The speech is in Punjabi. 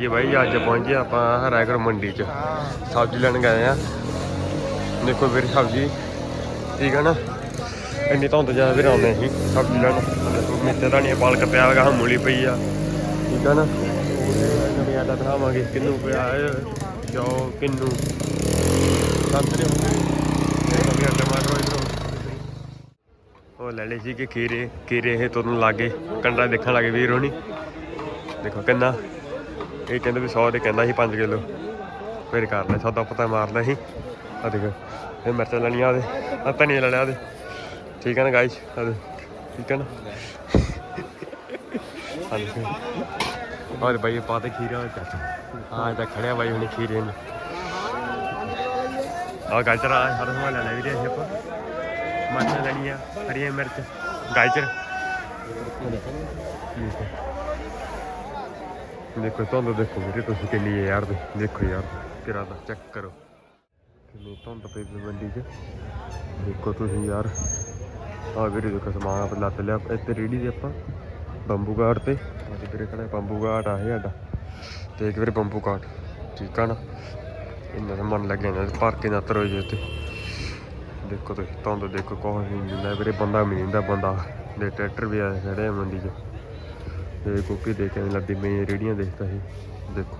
ਜੀ ਬਾਈ, ਅੱਜ ਪਹੁੰਚੇ ਆਪਾਂ ਰਾਇਗੜ ਮੰਡੀ ਚ। ਸਬਜ਼ੀ ਲੈਣ ਗਏ ਆ ਦੇਖੋ ਵੀਰ ਸਬਜ਼ੀ, ਠੀਕ ਹੈ ਨਾ? ਇੰਨੀ ਧੁੰਦ ਜਾ ਵੀਰ ਆਉਂਦੇ ਸੀ ਸਬਜ਼ੀ ਲੈਣ। ਦੇਖੋ ਮੇਥੇ ਧਨੀਆ ਪਾਲਕ ਪਿਆ ਹੈਗਾ ਮੂਲੀ ਪਈ ਆ। ਠੀਕ ਹੈ ਨਾ? ਨਵੀਂ ਆਟਾ ਦਿਖਾਵਾਂਗੇ ਕਿੰਨੂ ਪਿਆ ਹੈ ਜੋ ਕਿੰਨੂ। ਸੰਤਰੇ ਹੋ ਟਮਾਟਰ ਇਧਰੋਂ। ਉਹ ਲੈ ਲਈ ਸੀ ਕਿ ਖੀਰੇ ਖੀਰੇ ਇਹ ਤੁਰਨ ਲੱਗੇ ਕੰਡਾ ਦੇਖਣ ਲੱਗੇ ਵੀਰ ਹੋਣੀ। ਦੇਖੋ ਕਿੰਨਾ ਇਹ ਕਹਿੰਦੇ ਵੀ 100 ਦੇ ਕਹਿੰਦਾ ਸੀ 5 ਕਿਲੋ। ਫਿਰ ਕਰ ਲੈ ਸੌਦਾ ਪਤਾ ਮਾਰ ਲੈ ਸੀ। ਆ ਦੇਖੋ, ਇਹ ਮਿਰਚਾਂ ਲੈਣੀਆਂ ਉਹਦੇ ਆ ਧਨੀਆ ਲੈ ਲਿਆ ਠੀਕ ਹੈ ਨਾ ਗਾਇਸ ਆ ਦੇ ਠੀਕ ਹੈ ਨਾ? ਆ ਦੇਖੋ। ਔਰ ਭਾਈ ਪਾ ਤੇ ਖੀਰਾ ਚੱਕ। ਤਾਂ ਖੜਿਆ ਬਾਈ ਹੁਣੀ ਖੀਰੇ ਨੂੰ। ਆ ਗਾਜਰ ਆ ਹਰ ਸਮਾਨ ਲੈ ਲੈ ਵੀਰੇ ਇਹ ਆਪਾਂ। ਮਿਰਚਾਂ ਲੈਣੀਆਂ ਹਰੀਆਂ ਮਿਰਚ, ਗਾਜਰ। ਦੇਖੋ, ਧੁੰਦ ਦੇਖੋ ਵੀਰੇ, ਤੁਸੀਂ ਕਿੰਨੀ ਹੈ ਯਾਰ ਦੇਖੋ ਯਾਰ ਕਿਰਾ ਦਾ ਚੈੱਕ ਕਰੋ। ਕਿੰਨੀ ਧੁੰਦ ਪਈ ਪਈ ਮੰਡੀ 'ਚ। ਦੇਖੋ ਤੁਸੀਂ ਯਾਰ ਆ ਵੀਰੇ ਦੇਖੋ ਸਮਾਨ ਆਪ ਲੱਤ ਲਿਆ, ਇੱਥੇ ਰੇੜੀ ਦੇ ਆਪਾਂ, ਬੰਬੂ ਘਾਟ ਤੇ। ਅੱਜ ਵੀਰੇ ਕਹਿੰਦੇ ਬੰਬੂ ਘਾਟ ਆ ਸਾਡਾ। ਤੇ ਇੱਕ ਵੀਰੇ ਬੰਬੂ ਘਾਟ, ਠੀਕ ਆ ਨਾ? ਇੰਨਾ ਮਨ ਲੱਗਿਆ ਨਾ ਭਰ ਕੇ ਨਾ ਤਰੋ ਜੇ ਤੇ ਦੇਖੋ ਤੁਸੀਂ, ਧੁੰਦ ਦੇਖੋ ਕੋਹ ਨਹੀਂ ਦਿੰਦਾ ਵੀਰੇ ਬੰਦਾ ਵੀ ਨਹੀਂ ਦਿੰਦਾ ਬੰਦਾ, ਦੇ ਟਰੈਕਟਰ ਵੀ ਆ ਖੜੇ ਆ ਮੰਡੀ 'ਚ। ਤੇ ਕੋਕੀ ਦੇਖ ਕੇ ਲੱਗਦੀ ਰੇੜੀਆਂ ਦੇਖਦਾ ਸੀ। ਦੇਖੋ।